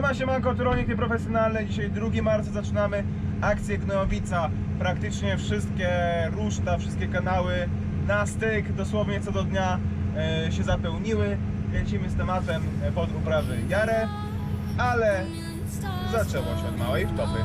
Siema, siemanko, Turonik Nieprofesjonalny. Dzisiaj 2 marca zaczynamy akcję Gnojowica. Praktycznie wszystkie ruszta, wszystkie kanały na styk, dosłownie co do dnia e, się zapełniły. Lecimy z tematem e, pod uprawy Jarę, ale zaczęło się od małej wtopy.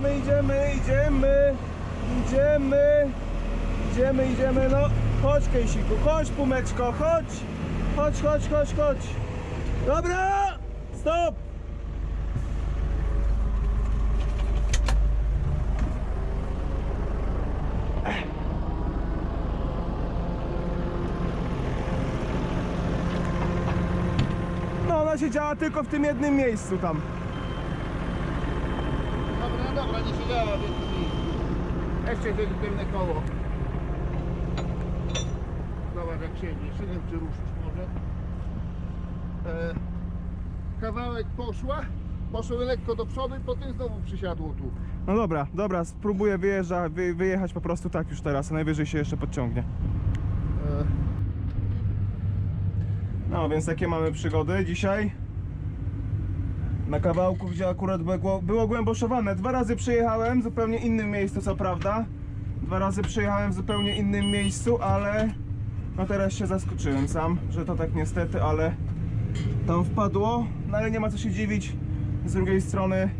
Idziemy, idziemy, idziemy, idziemy, idziemy, idziemy, no chodź Kejsiku, chodź Pumeczko, chodź, chodź, chodź, chodź, chodź. Dobra, stop. No ona się działa tylko w tym jednym miejscu tam. Dobra, nie siedziała w jednym miejscu. Jeszcze jest pełne koło. Zobacz jak siedzi, wiem czy ruszyć może. E, kawałek poszła, poszło lekko do przodu i potem znowu przysiadło tu. No dobra, dobra, spróbuję wyjeżdża, wy, wyjechać po prostu tak już teraz, a najwyżej się jeszcze podciągnie. E, No więc takie mamy przygody dzisiaj. Na kawałku, gdzie akurat było, było głęboszowane. Dwa razy przyjechałem w zupełnie innym miejscu, co prawda. Dwa razy przyjechałem w zupełnie innym miejscu, ale no teraz się zaskoczyłem sam, że to tak niestety, ale tam wpadło. No ale nie ma co się dziwić. Z drugiej strony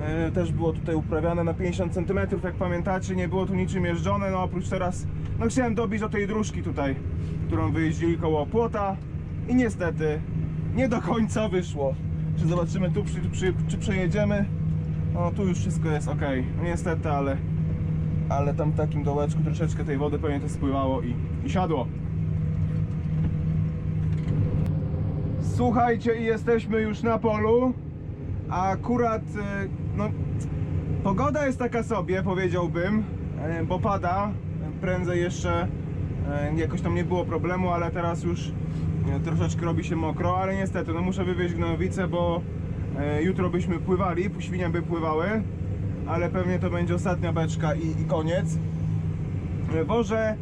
e, też było tutaj uprawiane na 50 cm, jak pamiętacie, nie było tu niczym jeżdżone, no oprócz teraz, no chciałem dobić do tej dróżki tutaj, którą wyjeździli koło płota i niestety nie do końca wyszło. Czy zobaczymy tu, czy przejedziemy? No tu już wszystko jest ok, niestety, ale ale tam w takim dołeczku troszeczkę tej wody pewnie to spływało i, i siadło. Słuchajcie, i jesteśmy już na polu. A akurat, e, no, pogoda jest taka sobie, powiedziałbym, e, bo pada. Prędzej jeszcze e, jakoś tam nie było problemu, ale teraz już troszeczkę robi się mokro, ale niestety, no muszę wywieźć gnojowice, bo e, jutro byśmy pływali, świnia by pływały, ale pewnie to będzie ostatnia beczka i, i koniec. E, Wożę,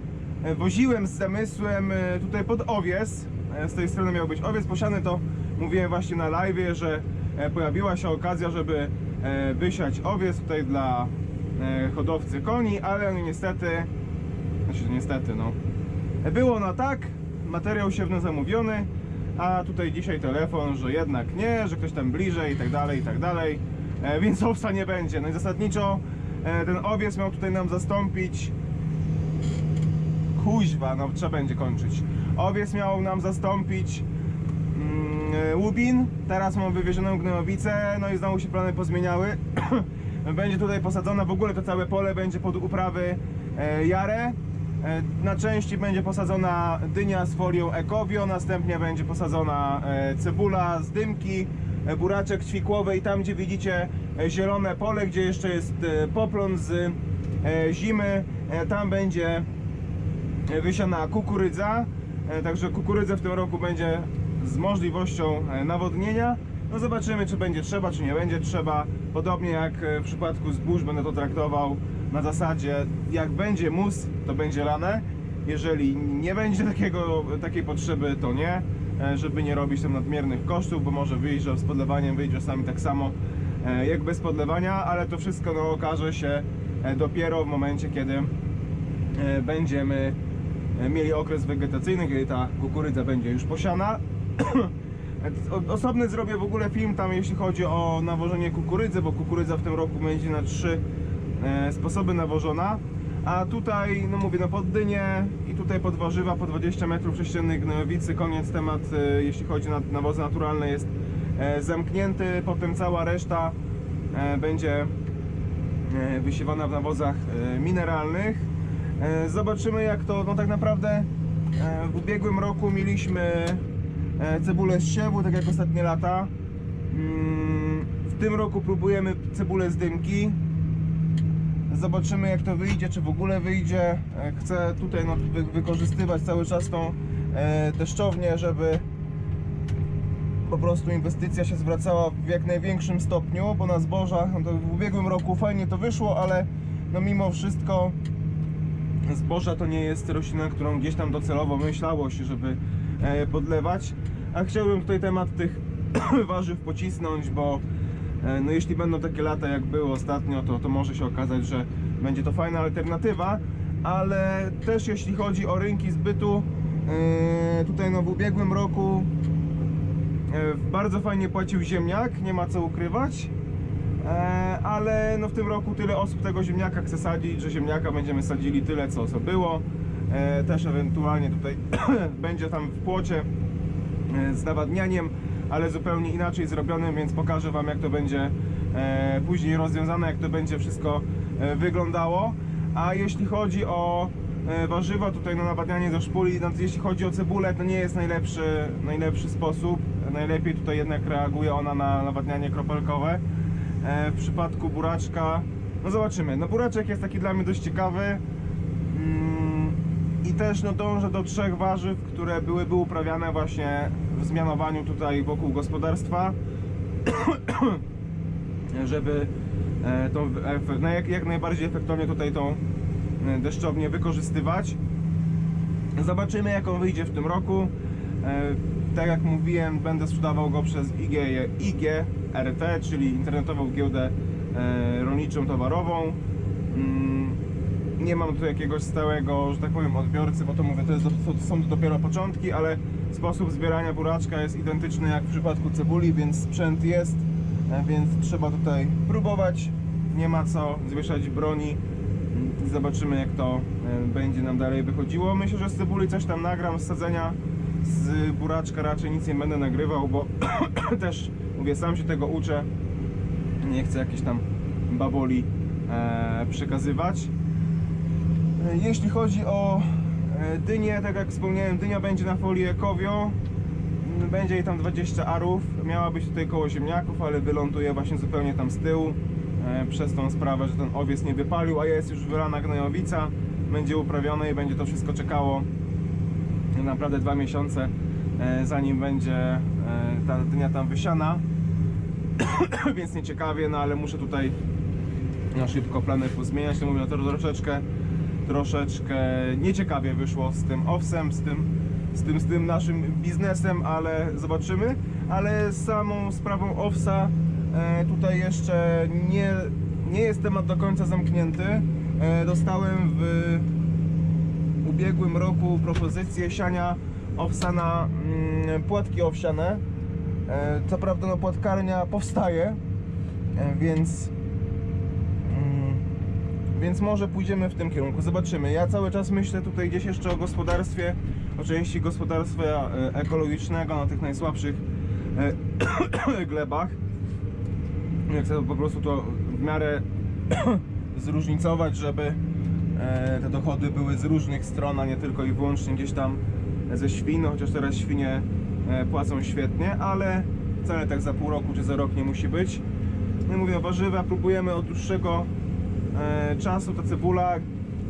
e, woziłem z zamysłem e, tutaj pod owies. E, Z tej strony miał być owies posiany, to mówiłem właśnie na live, że e, pojawiła się okazja, żeby e, wysiać owies tutaj dla e, hodowcy koni, ale no niestety, znaczy niestety no, było na tak, materiał siewny zamówiony, a tutaj dzisiaj telefon, że jednak nie, że ktoś tam bliżej i tak dalej, i tak dalej, e, więc owsa nie będzie. No i zasadniczo e, ten owies miał tutaj nam zastąpić kuźwa, no trzeba będzie kończyć. Owiec miał nam zastąpić mm, Łubin, teraz mam wywiezioną Gnojowicę, no i znowu się plany pozmieniały. będzie tutaj posadzona, w ogóle to całe pole będzie pod uprawy e, Jarę. E, na części będzie posadzona dynia z folią Ekowio, następnie będzie posadzona e, cebula z dymki, e, buraczek ćwikłowy i tam gdzie widzicie zielone pole, gdzie jeszcze jest poplon z zimy, tam będzie wysiana kukurydza. Także kukurydzę w tym roku będzie z możliwością nawodnienia. No zobaczymy, czy będzie trzeba, czy nie będzie trzeba. Podobnie jak w przypadku zbóż będę to traktował na zasadzie jak będzie mus, to będzie lane. Jeżeli nie będzie takiego, takiej potrzeby, to nie, e, żeby nie robić tam nadmiernych kosztów, bo może wyjść, że z podlewaniem wyjdzie czasami tak samo e, jak bez podlewania, ale to wszystko no, okaże się e, dopiero w momencie, kiedy będziemy mieli okres wegetacyjny, kiedy ta kukurydza będzie już posiana. Osobny zrobię w ogóle film tam, jeśli chodzi o nawożenie kukurydzy, bo kukurydza w tym roku będzie na trzy sposoby nawożona. A tutaj, no mówię, no pod dynię i tutaj pod warzywa po 20 metrów sześciennych gnojowicy, koniec temat, e, jeśli chodzi na nawozy naturalne jest e, zamknięty, potem cała reszta e, będzie e, wysiewana w nawozach e, mineralnych. E, Zobaczymy jak to, no tak naprawdę e, w ubiegłym roku mieliśmy e, cebulę z siewu, tak jak ostatnie lata. Mm, W tym roku próbujemy cebulę z dymki. Zobaczymy jak to wyjdzie, czy w ogóle wyjdzie. E, Chcę tutaj no, wy, wykorzystywać cały czas tą e, deszczownię, żeby po prostu inwestycja się zwracała w jak największym stopniu, bo na zbożach, no w ubiegłym roku fajnie to wyszło, ale no mimo wszystko zboża to nie jest roślina, którą gdzieś tam docelowo myślało się, żeby e, podlewać. A chciałbym tutaj temat tych warzyw pocisnąć, bo no jeśli będą takie lata jak było ostatnio, to, to może się okazać, że będzie to fajna alternatywa, ale też jeśli chodzi o rynki zbytu, e, tutaj no w ubiegłym roku E, Bardzo fajnie płacił ziemniak, nie ma co ukrywać. E, Ale no w tym roku tyle osób tego ziemniaka chce sadzić, że ziemniaka będziemy sadzili tyle co, co było. E, Też ewentualnie tutaj będzie tam w płocie e, z nawadnianiem, ale zupełnie inaczej zrobionym, więc pokażę Wam jak to będzie e, później rozwiązane, jak to będzie wszystko e, wyglądało. A jeśli chodzi o e, warzywa, tutaj no nawadnianie do szpuli, no, jeśli chodzi o cebulę, to nie jest najlepszy, najlepszy sposób. Najlepiej tutaj jednak reaguje ona na nawadnianie kropelkowe. W przypadku buraczka, no zobaczymy. No buraczek jest taki dla mnie dość ciekawy. Mm, I też no dążę do trzech warzyw, które byłyby uprawiane właśnie w zmianowaniu tutaj wokół gospodarstwa, żeby e, tą, efe- no jak, jak najbardziej efektownie tutaj tą e, deszczownię wykorzystywać. Zobaczymy jak on wyjdzie w tym roku. E, Tak jak mówiłem, będę sprzedawał go przez IG, IGRT, czyli internetową giełdę e, rolniczą towarową. Nie mam tu jakiegoś stałego, że tak powiem, odbiorcy, bo to mówię, to, jest, to są dopiero początki, ale sposób zbierania buraczka jest identyczny jak w przypadku cebuli, więc sprzęt jest, e, więc trzeba tutaj próbować. Nie ma co zwieszać broni. Zobaczymy jak to e, będzie nam dalej wychodziło. Myślę, że z cebuli coś tam nagram, z sadzenia z buraczka raczej nic nie będę nagrywał, bo też mówię, sam się tego uczę. Nie chcę jakieś tam baboli e, przekazywać. E, Jeśli chodzi o e, dynię, tak jak wspomniałem, dynia będzie na folii ekowio. Mm, Będzie jej tam 20 arów. Miała być tutaj koło ziemniaków, ale wyląduje właśnie zupełnie tam z tyłu. E, przez tą sprawę, że ten owiec nie wypalił, a jest już wylana gnojowica. Będzie uprawione i będzie to wszystko czekało naprawdę dwa miesiące, zanim będzie ta dynia tam wysiana. Więc nieciekawie, no ale muszę tutaj na szybko plany pozmieniać. To mówię, no to troszeczkę, troszeczkę nieciekawie wyszło z tym owsem, z tym, z tym, z tym naszym biznesem, ale zobaczymy. Ale z samą sprawą owsa e, tutaj jeszcze nie, nie jest temat do końca zamknięty. E, dostałem w ubiegłym roku propozycję siania owsa na mm, płatki owsiane. E, co prawda no, płatkarnia powstaje, więc więc może pójdziemy w tym kierunku. Zobaczymy. Ja cały czas myślę tutaj gdzieś jeszcze o gospodarstwie, o części gospodarstwa e, ekologicznego na tych najsłabszych e, glebach. Chcę po prostu to w miarę zróżnicować, żeby e, te dochody były z różnych stron, a nie tylko i wyłącznie gdzieś tam ze świn, no, chociaż teraz świnie płacą świetnie, ale wcale tak za pół roku czy za rok nie musi być. No mówię, warzywa próbujemy od dłuższego czasu, ta cebula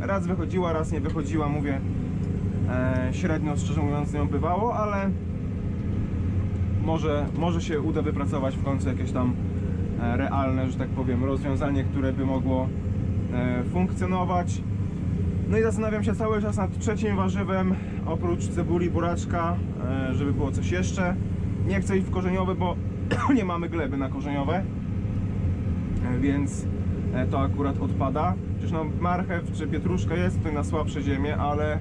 raz wychodziła, raz nie wychodziła, mówię, e, średnio szczerze mówiąc nie bywało, ale może, może się uda wypracować w końcu jakieś tam e, realne, że tak powiem, rozwiązanie, które by mogło e, funkcjonować. No i zastanawiam się cały czas nad trzecim warzywem, oprócz cebuli, buraczka, e, żeby było coś jeszcze. Nie chcę iść w korzeniowe, bo nie mamy gleby na korzeniowe, E, więc e, to akurat odpada. Przecież no marchew czy pietruszka jest tutaj na słabsze ziemię, ale e,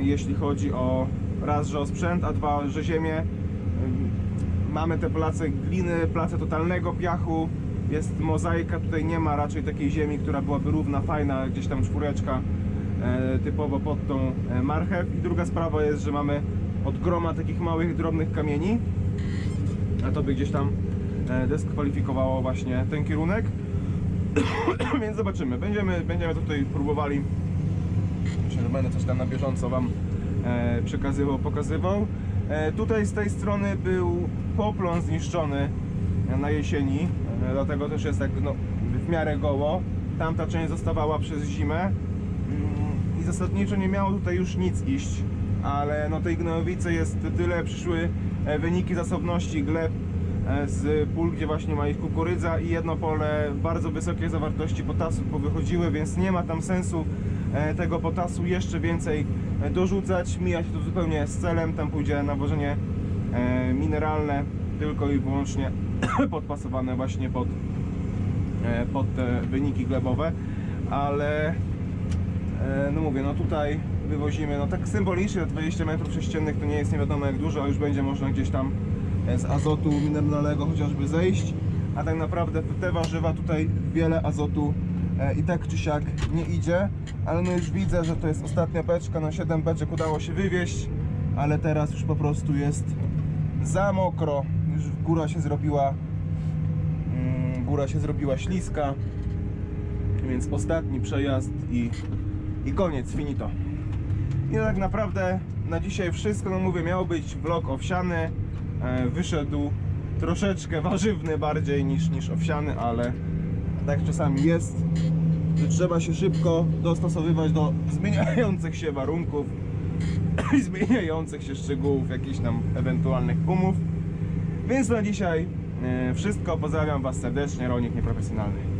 jeśli chodzi o raz, że o sprzęt, a dwa, że ziemię, e, mamy te place gliny, place totalnego piachu, jest mozaika, tutaj nie ma raczej takiej ziemi, która byłaby równa, fajna, gdzieś tam czwóreczka e, typowo pod tą e, marchew. I druga sprawa jest, że mamy od groma takich małych, drobnych kamieni, a to by gdzieś tam e, dyskwalifikowało właśnie ten kierunek. Więc zobaczymy. Będziemy, będziemy tutaj próbowali. Myślę, że będę coś tam na bieżąco Wam e, przekazywał, pokazywał. E, tutaj z tej strony był poplon zniszczony na jesieni, e, dlatego też jest tak no, w miarę goło. Tamta część zostawała przez zimę mm, i zasadniczo nie miało tutaj już nic iść, ale no tej gnojowicy jest tyle, przyszły e, wyniki zasobności gleb z pól, gdzie właśnie ma ich kukurydza i jedno pole bardzo wysokie zawartości potasu powychodziły, więc nie ma tam sensu e, tego potasu jeszcze więcej e, dorzucać. Mija się to zupełnie z celem, tam pójdzie nawożenie e, mineralne tylko i wyłącznie podpasowane właśnie pod, e, pod te wyniki glebowe, ale e, no mówię, no tutaj wywozimy, no tak symbolicznie, te 20 metrów sześciennych to nie jest nie wiadomo jak dużo, a już będzie można gdzieś tam e, z azotu mineralnego chociażby zejść, a tak naprawdę te warzywa tutaj wiele azotu e, i tak czy siak nie idzie, ale no już widzę, że to jest ostatnia beczka, no 7 beczek udało się wywieźć, ale teraz już po prostu jest za mokro, już góra się zrobiła mm, góra się zrobiła śliska, więc ostatni przejazd i, i koniec, finito. I tak naprawdę na dzisiaj wszystko, no mówię, miał być vlog owsiany, wyszedł troszeczkę warzywny bardziej niż, niż owsiany, ale tak czasami jest, że trzeba się szybko dostosowywać do zmieniających się warunków i zmieniających się szczegółów jakichś tam ewentualnych umów. Więc na dzisiaj e, wszystko. Pozdrawiam Was serdecznie, rolnik nieprofesjonalny.